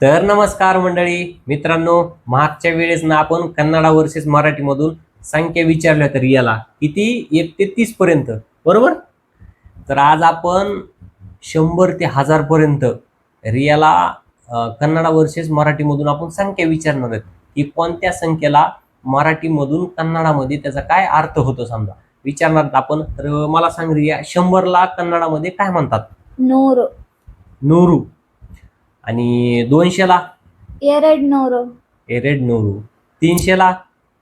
तर नमस्कार मंडळी मित्रांनो मागच्या वेळेस ना आपण कन्नडा वर्सेस मराठीमधून संख्या विचारल्या तर रियाला किती? एक ते तीस पर्यंत बरोबर? तर आज आपण शंभर ते हजार पर्यंत रियाला कन्नडा वर्सेस मराठीमधून आपण संख्या विचारणार आहेत की कोणत्या संख्येला मराठीमधून कन्नडामध्ये त्याचा काय अर्थ होतो समजा? विचारणार आपण. तर मला सांग रिया शंभरला कन्नडामध्ये काय म्हणतात? ನೂರು नोरू. आणि दोनशेला ಎರಡ್ ನೂರು एरेड नोरू तीनशेला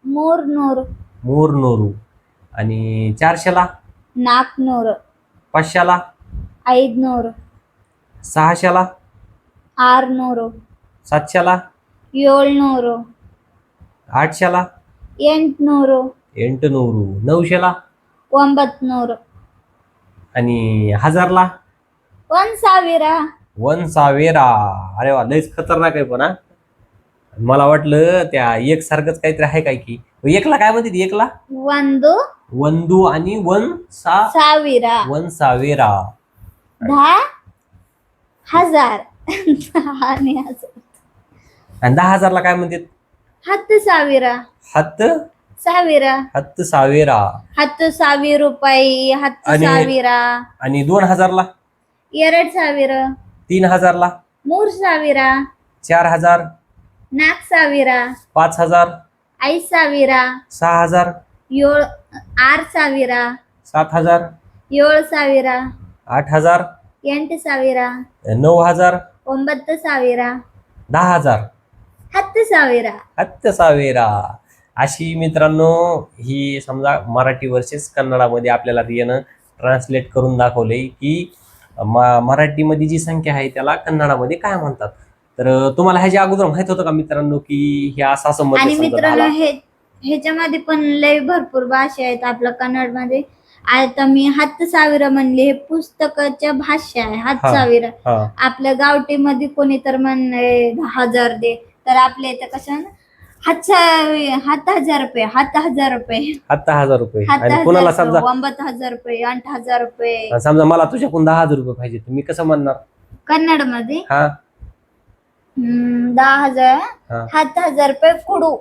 ಮೂರ್ ನೂರು मोर नोरू आणि चारशेला ನಾಲ್ಕುನೂರು पाचशेला ಐದ್ನೂರು सहाशेला ಆರ್ನೂರು सातशेला ಏಳ್ನೂರು आठशेला ಎಂಟ್ನೂರು ಎಂಟುನೂರು नऊशेला ಒಂಬತ್ನೂರು आणि हजारला ಒಂದ್ ಸಾವಿರ वन सावेरा अरे वा लयच खतरनाक आहे पण हा मला वाटलं त्या एक सारखंच काहीतरी आहे काय की एकला काय म्हणते एकला ಒಂದು वंदू आणि वन सा ಸಾವಿರ वन सावेरा दहा हजार आणि हजार. आणि दहा हजारला काय म्हणतात ಹತ್ತು ಸಾವಿರ हत्त ಸಾವಿರ हत्त सावेरा ಹತ್ತು ಸಾವಿರ ರೂಪಾಯಿ ಹತ್ತು आणि- ಸಾವಿರ आणि दोन हजारला ಎರಡ್ ಸಾವಿರ तीन हजारला ಮೂರ್ ಸಾವಿರ चार हजार ನಾಲ್ಕು ಸಾವಿರ पाच हजार ಐದ್ ಸಾವಿರ सहा हजार ಏಳ್ ಆರ್ ಸಾವಿರ सात हजार ಏಳು ಸಾವಿರ आठ हजार ಎಂಟು ಸಾವಿರ नऊ हजार ಒಂಬತ್ತು ಸಾವಿರ दहा हजार ಹತ್ತು ಸಾವಿರ हत्त सावेरा अशी मित्रांनो ही समजा मराठी वर्सेस कन्नडामध्ये आपल्याला रियानं ट्रान्सलेट करून दाखवले की मराठीमध्ये जी संख्या आहे त्याला कन्नडामध्ये काय म्हणतात? तर तुम्हाला ह्याच्या अगोदर माहीत होतं का मित्रांनो की हे असा आणि मित्रांनो हे ह्याच्यामध्ये पण लय भरपूर भाषा आहेत आपल्या कन्नडमध्ये. आता मी हात साविरा म्हणले हे पुस्तकाच्या भाषा आहे हात साविरा आपल्या गावठीमध्ये कोणी तर म्हणले दहा हजार दे. तर आपल्या इथं कसं हात हजार रुपये हात हजार रुपये. हात समजा अंबत हजार रुपये आठ हजार रुपये. समजा मला तुझ्याकडून दहा हजार रुपये पाहिजे मी कसं म्हणणार? कन्नडमध्ये दहा हजार. हात हजार रुपये कुडू.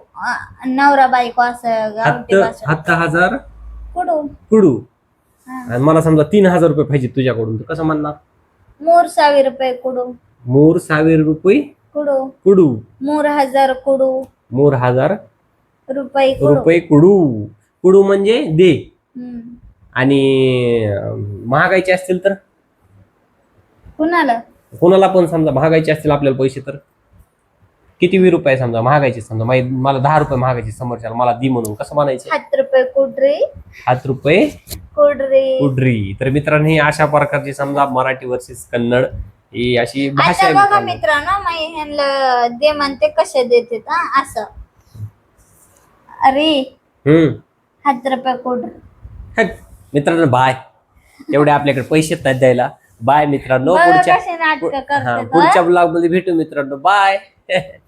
नवरा बायको असं हजार? मला समजा तीन हजार रुपये पाहिजे तुझ्याकडून तू कसं म्हणणार? मोर सावी रुपये कुडू. मोर सावेर रुपये कुडू. कुडू. मोर हजार कुडू. मोर हजार रुपये कुडू. रुपये कुडू. कुडू म्हणजे दे. आणि महागायचे असतील तर? कुणाला? कुणाला पण समजा महागायचे असतील आपल्याला पैसे तर. किती रुपये समजा महागायचे समजा? मला दहा रुपये महागायचे समोरच्याला मला दी म्हणून. कसं म्हणायचं? सात रुपये कुडरी. हात रुपये कुडरी. कुडरी. तर मित्रांनो अशा प्रकारची समजा मराठी वर्सेस कन्नड ही अशी भाषा आहे बघा मित्रांनो. मी ह्यांना दे म्हणते कसे देते असं. अरे. हम्म. हात रुपये कोड मित्रांनो बाय. एवढे आपल्याकडे पैसे येत द्यायला. बाय मित्रांनो पुढच्या पुढच्या ब्लॉगमध्ये भेटू मित्रांनो. बाय.